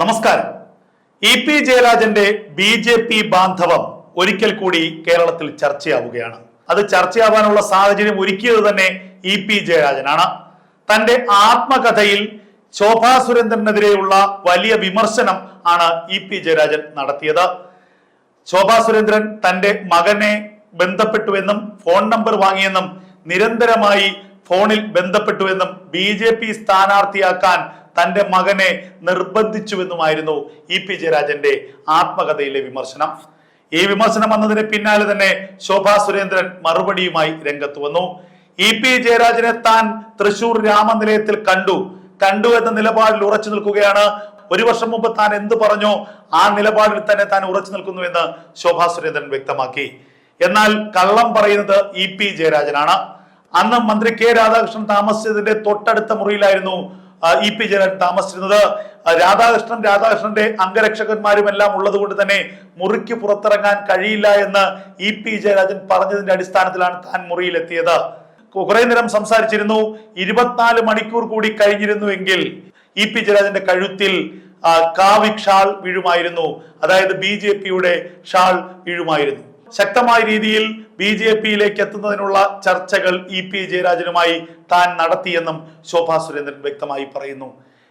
നമസ്കാരം. E P ജയരാജന്റെ B J P ബാന്ധവം ഒരിക്കൽ കൂടി കേരളത്തിൽ ചർച്ചയാവുകയാണ്. അത് ചർച്ചയാവാനുള്ള സാഹചര്യം ഒരുക്കിയത് തന്നെ ഇ പി ജയരാജനാണ്. തന്റെ ആത്മകഥയിൽ ശോഭാ സുരേന്ദ്രനെതിരെയുള്ള വലിയ വിമർശനം ആണ് ഇ പി ജയരാജൻ നടത്തിയത്. ശോഭാ സുരേന്ദ്രൻ തന്റെ മകനെ ബന്ധപ്പെട്ടുവെന്നും ഫോൺ നമ്പർ വാങ്ങിയെന്നും നിരന്തരമായി ഫോണിൽ ബന്ധപ്പെട്ടുവെന്നും ബി ജെ പി സ്ഥാനാർത്ഥിയാക്കാൻ തന്റെ മകനെ നിർബന്ധിച്ചുവെന്നുമായിരുന്നു ഇ പി ജയരാജന്റെ ആത്മകഥയിലെ വിമർശനം. ഈ വിമർശനം വന്നതിന് പിന്നാലെ തന്നെ ശോഭാ സുരേന്ദ്രൻ മറുപടിയുമായി രംഗത്ത് വന്നു. ഇ പി ജയരാജനെ താൻ തൃശൂർ രാമനിലയത്തിൽ കണ്ടു. കണ്ടു എന്ന നിലപാടിൽ ഉറച്ചു നിൽക്കുകയാണ്. ഒരു വർഷം മുമ്പ് താൻ എന്ത് പറഞ്ഞോ? ആ നിലപാടിൽ തന്നെ താൻ ഉറച്ചു നിൽക്കുന്നു എന്ന് ശോഭാ സുരേന്ദ്രൻ വ്യക്തമാക്കി. എന്നാൽ കള്ളം പറയുന്നത് ഇ പി ജയരാജനാണ്. അന്ന് മന്ത്രി കെ രാധാകൃഷ്ണൻ താമസിച്ചതിന്റെ തൊട്ടടുത്ത മുറിയിലായിരുന്നു ഇ പി ജയരാജൻ താമസിച്ചിരുന്നത്. രാധാകൃഷ്ണൻ രാധാകൃഷ്ണന്റെ അംഗരക്ഷകന്മാരും എല്ലാം ഉള്ളത് കൊണ്ട് തന്നെ മുറിക്ക് പുറത്തിറങ്ങാൻ കഴിയില്ല എന്ന് ഇ പി ജയരാജൻ പറഞ്ഞതിന്റെ അടിസ്ഥാനത്തിലാണ് താൻ മുറിയിലെത്തിയത്. കുറെ നേരം സംസാരിച്ചിരുന്നു. ഇരുപത്തിനാല് മണിക്കൂർ കൂടി കഴിഞ്ഞിരുന്നുവെങ്കിൽ ഇ പി ജയരാജന്റെ കഴുത്തിൽ കാവിക് ഷാൾ വീഴുമായിരുന്നു. അതായത് ബി ജെ പിയുടെ ഷാൾ വീഴുമായിരുന്നു. ശക്തമായ രീതിയിൽ ബി ജെ പിയിലേക്ക് എത്തുന്നതിനുള്ള ചർച്ചകൾ ഇ പി ജയരാജനുമായി താൻ നടത്തിയെന്നും ശോഭാ സുരേന്ദ്രൻ വ്യക്തമായി പറയുന്നു.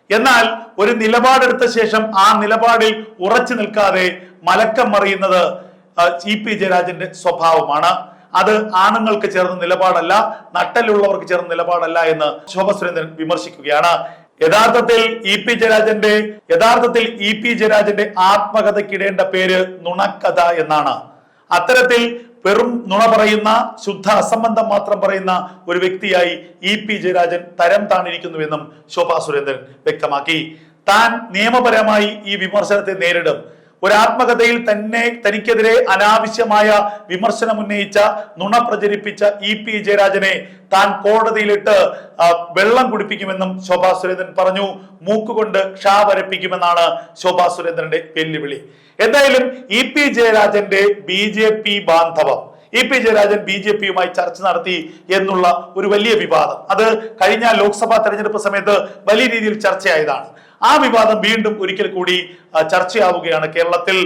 എന്നാൽ ഒരു നിലപാടെടുത്ത ശേഷം ആ നിലപാടിൽ ഉറച്ചു നിൽക്കാതെ മലക്കം മറിയുന്നത് ഇ പി ജയരാജന്റെ സ്വഭാവമാണ്. അത് ആണുങ്ങൾക്ക് ചേർന്ന നിലപാടല്ല നട്ടലുള്ളവർക്ക് ചേർന്ന നിലപാടല്ല എന്ന് ശോഭ സുരേന്ദ്രൻ വിമർശിക്കുകയാണ്. യഥാർത്ഥത്തിൽ ഇ പി ജയരാജന്റെ യഥാർത്ഥത്തിൽ ഇ പി ജയരാജന്റെ ആത്മകഥയ്ക്കിടേണ്ട പേര് നുണക്കഥ എന്നാണ്. അത്തരത്തിൽ വെറും നുണ പറയുന്ന ശുദ്ധ അസംബന്ധം മാത്രം പറയുന്ന ഒരു വ്യക്തിയായി ഇ പി ജയരാജൻ തരം താണിരിക്കുന്നുവെന്നും ശോഭാ സുരേന്ദ്രൻ വ്യക്തമാക്കി. താൻ നിയമപരമായി ഈ വിമർശനത്തെ നേരിടും. ഒരു ആത്മകഥയിൽ തന്നെ തനിക്കെതിരെ അനാവശ്യമായ വിമർശനം ഉന്നയിച്ച നുണ പ്രചരിപ്പിച്ച ഇ പി ജയരാജനെ താൻ കോടതിയിലിട്ട് വെള്ളം കുടിപ്പിക്കുമെന്നും ശോഭാ സുരേന്ദ്രൻ പറഞ്ഞു. മൂക്കുകൊണ്ട് ക്ഷാ വരപ്പിക്കുമെന്നാണ് ശോഭാ സുരേന്ദ്രന്റെ വെല്ലുവിളി. എന്തായാലും ഇ പി ജയരാജന്റെ B J P ബാന്ധവം E P Jayarajan B J പിയുമായി ചർച്ച നടത്തി എന്നുള്ള ഒരു വലിയ വിവാദം. അത് കഴിഞ്ഞ ലോക്സഭാ തെരഞ്ഞെടുപ്പ് സമയത്ത് വലിയ രീതിയിൽ ചർച്ചയായതാണ്. ആ വിവാദം വീണ്ടും ഒരിക്കൽ കൂടി ചർച്ചയാവുകയാണ്. കേരളത്തിൽ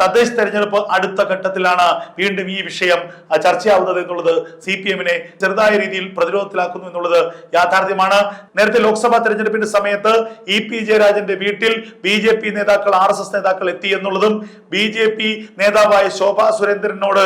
തദ്ദേശ തെരഞ്ഞെടുപ്പ് അടുത്ത ഘട്ടത്തിലാണ് വീണ്ടും ഈ വിഷയം ചർച്ചയാവുന്നത് എന്നുള്ളത് സി പി എമ്മിനെ ചെറുതായ രീതിയിൽ പ്രതിരോധത്തിലാക്കുന്നു എന്നുള്ളത് യാഥാർത്ഥ്യമാണ്. നേരത്തെ ലോക്സഭാ തെരഞ്ഞെടുപ്പിന്റെ സമയത്ത് ഇ പി ജയരാജന്റെ വീട്ടിൽ ബി ജെ പി നേതാക്കൾ ആർ എസ് എസ് നേതാക്കൾ എത്തി എന്നുള്ളതും ബി ജെ പി നേതാവായ ശോഭാ സുരേന്ദ്രനോട്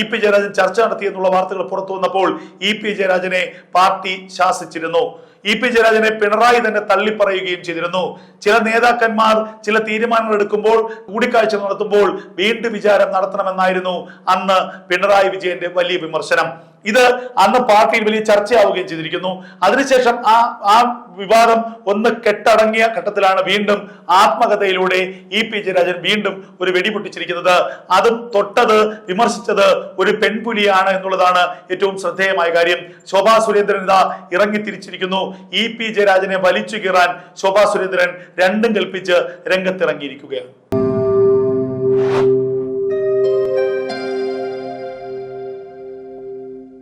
ഇ പി ജയരാജൻ ചർച്ച നടത്തി എന്നുള്ള വാർത്തകൾ പുറത്തു വന്നപ്പോൾ ഇ പി ജയരാജനെ പാർട്ടി ശാസിച്ചിരുന്നു. ഇ പി ജയരാജനെ പിണറായി തന്നെ തള്ളിപ്പറയുകയും ചെയ്തിരുന്നു. ചില നേതാക്കന്മാർ ചില തീരുമാനങ്ങൾ എടുക്കുമ്പോൾ കൂടിക്കാഴ്ച നടത്തുമ്പോൾ വീണ്ടും വിചാരം നടത്തണമെന്നായിരുന്നു അന്ന് പിണറായി വിജയന്റെ വലിയ വിമർശനം. ഇത് അന്ന് പാർട്ടിയിൽ വലിയ ചർച്ചയാവുകയും ചെയ്തിരിക്കുന്നു. അതിനുശേഷം ആ ആ വിവാദം ഒന്ന് കെട്ടടങ്ങിയ ഘട്ടത്തിലാണ് വീണ്ടും ആത്മകഥയിലൂടെ ഇ പി ജയരാജൻ വീണ്ടും ഒരു വെടിപൊട്ടിച്ചിരിക്കുന്നത്. അതും തൊട്ടത് വിമർശിച്ചത് ഒരു പെൺപുലിയാണ് എന്നുള്ളതാണ് ഏറ്റവും ശ്രദ്ധേയമായ കാര്യം. ശോഭാ സുരേന്ദ്രൻ ഇതാ ഇറങ്ങി തിരിച്ചിരിക്കുന്നു ഇ പി ജയരാജനെ വലിച്ചു കീറാൻ ശോഭാ സുരേന്ദ്രൻ രണ്ടും കൽപ്പിച്ച് രംഗത്തിറങ്ങിയിരിക്കുകയാണ്.